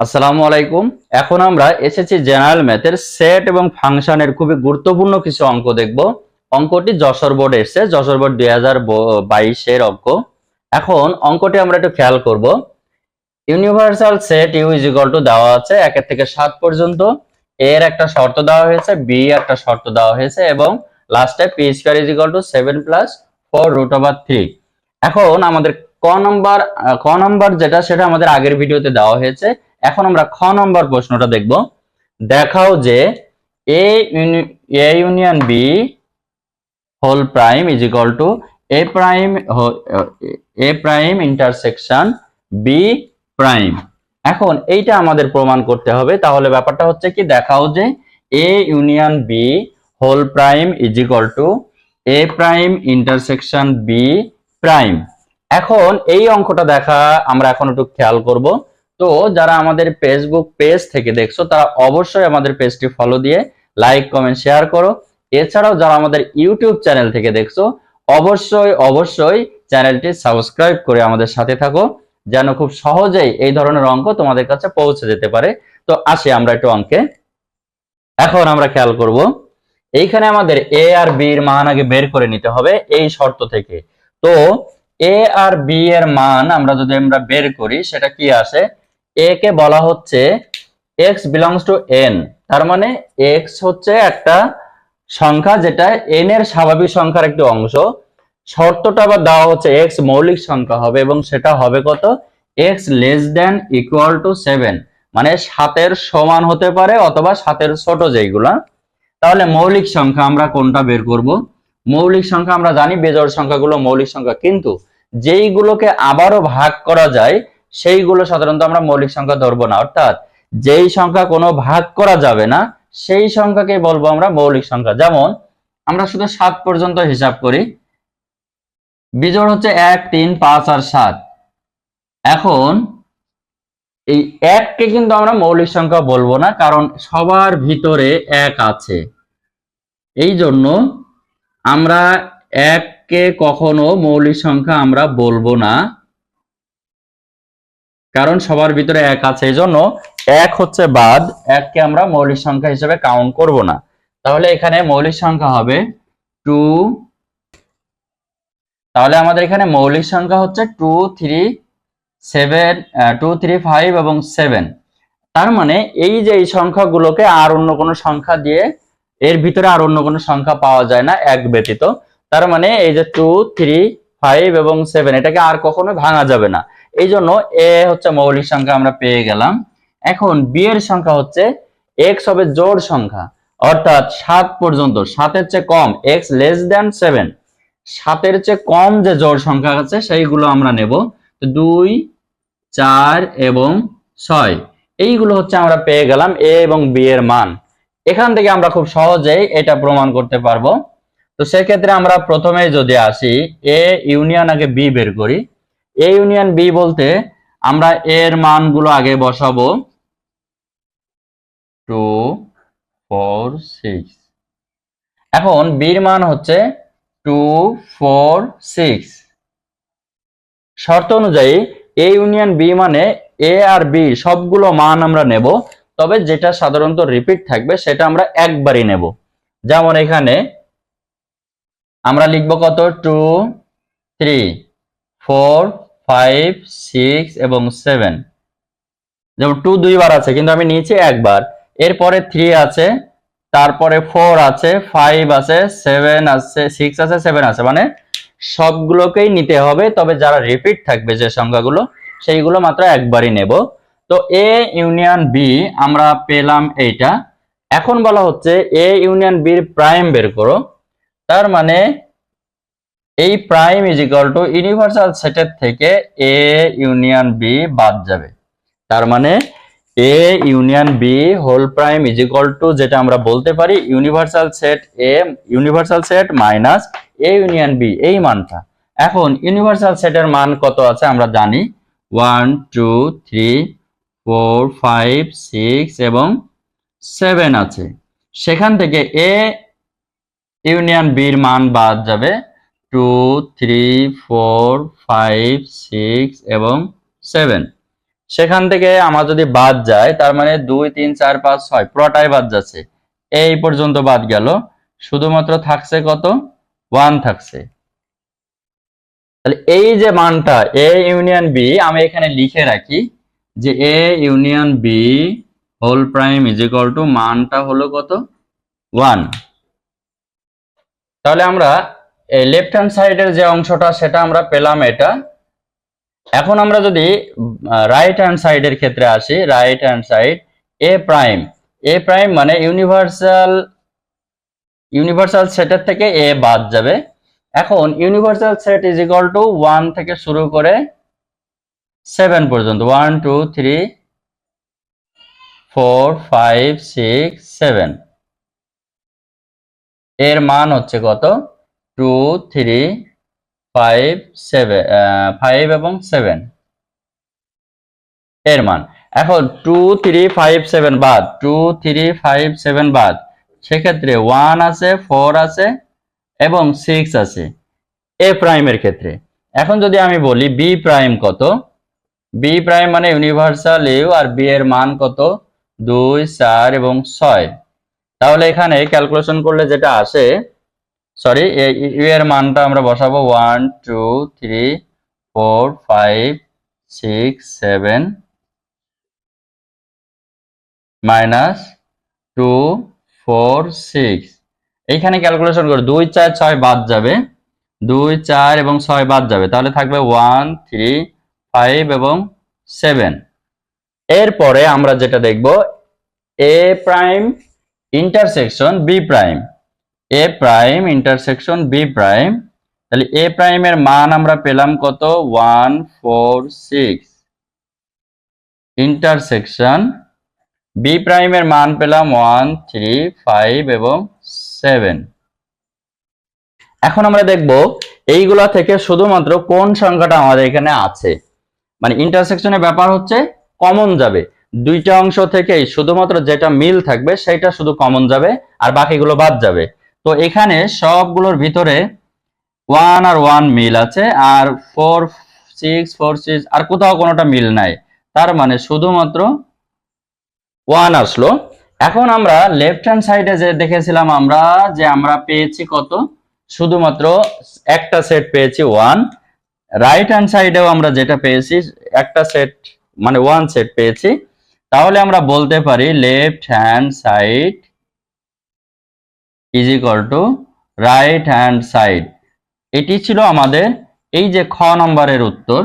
আসসালামু আলাইকুম। এখন আমরা এসেছি জেনারেল ম্যাথের সেট এবং ফাংশনের খুবই গুরুত্বপূর্ণ কিছু অঙ্ক দেখব। অঙ্কটি যশোর বোর্ড এসছে, যশোর বোর্ড দুই হাজার বাইশের অঙ্ক। এখন অঙ্কটি আমরা একটু খেয়াল করব। Universal set U is equal to দেওয়া আছে একের থেকে সাত পর্যন্ত। এর একটা শর্ত দেওয়া হয়েছে, বি একটা শর্ত দেওয়া হয়েছে এবং লাস্টে P square is equal to seven plus four root over three. এখন আমাদের ক নম্বর ক নম্বর যেটা, সেটা আমাদের আগের ভিডিওতে দেওয়া হয়েছে। এখন আমরা খ নম্বর প্রশ্নটা দেখব। দেখাও যে A union B whole prime is equal to A prime A prime intersection B prime এখন এইটা আমাদের প্রমাণ করতে হবে। তাহলে ব্যাপারটা হচ্ছে কি, দেখাও যে A union B whole prime is equal to A prime intersection B prime এখন এই অঙ্কটা দেখা আমরা এখন একটু খেয়াল করব। তো যারা আমাদের ফেসবুক পেজ থেকে দেখছ, তারা অবশ্যই আমাদের পেজটি ফলো দিয়ে লাইক কমেন্ট শেয়ার করো। এছাড়াও যারা আমাদের ইউটিউব চ্যানেল থেকে দেখছ, অবশ্যই অবশ্যই চ্যানেলটি সাবস্ক্রাইব করে আমাদের সাথে থাকো, যেন খুব সহজেই এই ধরনের অঙ্ক তোমাদের কাছে পৌঁছে যেতে পারে। তো আসি আমরা একটু অঙ্কে। এখন আমরা খেয়াল করব, এইখানে আমাদের এ আর বি এর মান আগে বের করে নিতে হবে এই শর্ত থেকে। তো এ আর বি এর মান আমরা যদি আমরা বের করি, সেটা কি আসে? এ কে বলা হচ্ছে এক্স বিলংস টু এন তার মানে এক্স হচ্ছে একটা সংখ্যা যেটা এন এর স্বাভাবিক সংখ্যার একটি অংশ। শর্তটা আবার দেওয়া হচ্ছে এক্স মৌলিক সংখ্যা হবে এবং সেটা হবে কত? X less than equal to seven মানে সাতের সমান হতে পারে অথবা সাতের ছোট যেইগুলা। তাহলে মৌলিক সংখ্যা আমরা কোনটা বের করব? মৌলিক সংখ্যা আমরা জানি, বেজোড় সংখ্যাগুলো মৌলিক সংখ্যা, কিন্তু যেইগুলোকে আবারও ভাগ করা যায় সেইগুলো সাধারণত আমরা মৌলিক সংখ্যা ধরবো না, অর্থাৎ যেই সংখ্যা কোনো ভাগ করা যাবে না, সেই সংখ্যাকে বলব আমরা মৌলিক সংখ্যা। যেমন আমরা শুধু সাত পর্যন্ত হিসাব করি, বিজোড় হচ্ছে এক, তিন, পাঁচ আর সাত। এখন এই এককে কিন্তু আমরা মৌলিক সংখ্যা বলব না, কারণ সবার ভিতরে এক আছে। এই জন্য আমরা এককে কখনো মৌলিক সংখ্যা আমরা বলব না। কারণ সবার ভিতরে এক আছে এই জন্য এক হচ্ছে বাদ, এককে আমরা মৌলিক সংখ্যা হিসেবে কাউন্ট করব না। তাহলে এখানে মৌলিক সংখ্যা হবে টু তাহলে আমাদের এখানে মৌলিক সংখ্যা হচ্ছে two three seven two three five এবং সেভেন তার মানে এই যে এই সংখ্যাগুলোকে আর অন্য কোনো সংখ্যা দিয়ে এর ভিতরে আর অন্য কোনো সংখ্যা পাওয়া যায় না এক ব্যতীত। তার মানে এই যে টু থ্রি ফাইভ এবং সেভেন এটাকে আর কখনো ভাঙা যাবে না। এই জন্য এ হচ্ছে মৌলিক সংখ্যা আমরা পেয়ে গেলাম। এখন বি এর সংখ্যা হচ্ছে এক্স হবে জোড় সংখ্যা। অর্থাৎ সাত পর্যন্ত, সাতের চেয়ে কম এক্স লেস দেন সেভেন সাতের চেয়ে কম যে জোড় সংখ্যা আছে, সেইগুলো আমরা নেব। দুই, চার এবং ছয়। এইগুলো হচ্ছে আমরা পেয়ে গেলাম এ এবং বি এর মান। এখান থেকে আমরা খুব সহজেই এটা প্রমাণ করতে পারব। তো সেক্ষেত্রে আমরা প্রথমে যদি আসি এ ইউনিয়ন আগে বি বের করি। এ ইউনিয়ন বি বলতে আমরা এর মানগুলো আগে বসাবো। টু ফোর সিক্স এখন বির মান হচ্ছে টু ফোর সিক্স শর্ত অনুযায়ী এ ইউনিয়ন বি মানে এ আর বি সবগুলো মান আমরা নেব, তবে যেটা সাধারণত রিপিট থাকবে সেটা আমরা একবারই নেব। যেমন এখানে আমরা লিখব কত? Two three four five six এবং সেভেন যেমন টু দুইবার আছে, কিন্তু আমি নিয়েছি একবার। এরপরে থ্রি আছে, তারপরে ফোর আছে ফাইভ আছে সেভেন আছে সিক্স আছে সেভেন আছে। মানে সবগুলোকেই নিতে হবে, তবে যারা রিপিট থাকবে যে সংখ্যাগুলো, সেইগুলো মাত্র একবারই নেব। তো এ ইউনিয়ন বি আমরা পেলাম এইটা। এখন বলা হচ্ছে এ ইউনিয়ন বির প্রাইম বের করো। তার মানে এই prime is equal to universal সেটের থেকে এ ইউনিয়ন বি বাদ যাবে। তার মানে A union B whole prime is equal to যেটা আমরা বলতে পারি universal set A universal set minus A union B এই মানটা। এখন ইউনিভার্সাল সেটের মান কত আছে আমরা জানি। One two three four five six এবং সেভেন আছে। সেখান থেকে এ ইউনিয়ন বির মান বাদ যাবে। Two three four five six এবং সেভেন সেখান থেকে আমার যদি বাদ যায়, তার মানে দুই, তিন, চার, পাঁচ, ছয়, পুরোটাই বাদ যাচ্ছে। এই পর্যন্ত বাদ গেল। শুধুমাত্র থাকছে কত? ওয়ান থাকছে। এই যে মানটা এ ইউনিয়ন বি আমি এখানে লিখে রাখি যে A union B whole prime is two মানটা হলো কত? ওয়ান তাহলে আমরা লেফট হ্যান্ড সাইডের যে অংশটা, সেটা আমরা পেলাম এটা। এখন আমরা যদি রাইট হ্যান্ড সাইডের ক্ষেত্রে আসি right hand side A prime A prime মানে ইউনিভার্সাল ইউনিভার্সাল সেটের থেকে এ বাদ যাবে। এখন universal set is equal to one থেকে শুরু করে সেভেন পর্যন্ত। One two three four five six seven এর মান হচ্ছে কত? Two three five seven five এবং সেভেন এর মান। এখন টু থ্রি ফাইভ সেভেন বাদ টু থ্রি ফাইভ সেভেন বাদ। সেক্ষেত্রে ওয়ান আছে ফোর আছে এবং সিক্স আছে এ প্রাইমের ক্ষেত্রে। এখন যদি আমি বলি বি প্রাইম কত? বি প্রাইম মানে ইউনিভার্সাল ইউ আর বি এর মান কত? দুই, চার এবং ছয়। তাহলে এখানে ক্যালকুলেশন করলে যেটা আসে সরি ইউ এর মানটা আমরা বসাবো one two three four five six seven minus two four six এইখানে ক্যালকুলেশন করে দুই, চার, ছয় বাদ যাবে। দুই, চার এবং ছয় বাদ যাবে। তাহলে থাকবে ওয়ান থ্রি ফাইভ এবং সেভেন এরপরে আমরা যেটা দেখব A prime intersection B prime A prime intersection B prime তাহলে এ প্রাইমের মান আমরা পেলাম কত? One four six intersection B প্রাইমের মান পেলাম ওয়ান থ্রি ফাইভ এবং সেভেন এখন আমরা দেখব এইগুলা থেকে শুধুমাত্র কোন সংখ্যাটা আমাদের এখানে আছে। মানে ইন্টারসেকশনের ব্যাপার হচ্ছে কমন যাবে। দুইটা অংশ থেকেই শুধুমাত্র যেটা মিল থাকবে সেটা শুধু কমন যাবে, আর বাকিগুলো বাদ যাবে। তো এখানে সবগুলোর ভিতরে ওয়ান আর ওয়ান মিল আছে, আর ফোর সিক্স ফোর সিক্স আর কোথাও কোনোটা মিল নাই। তার মানে শুধুমাত্র ওয়ান আসলো। এখন আমরা লেফট হ্যান্ড সাইডে যে দেখেছিলাম আমরা, যে আমরা পেয়েছি কত? শুধুমাত্র একটা সেট পেয়েছি ওয়ান রাইট হ্যান্ড সাইডেও আমরা যেটা পেয়েছি, একটা সেট মানে ওয়ান সেট পেয়েছি। তাহলে আমরা বলতে পারি left hand side is equal to right hand side এটি ছিল আমাদের এই যে খ নম্বরের উত্তর।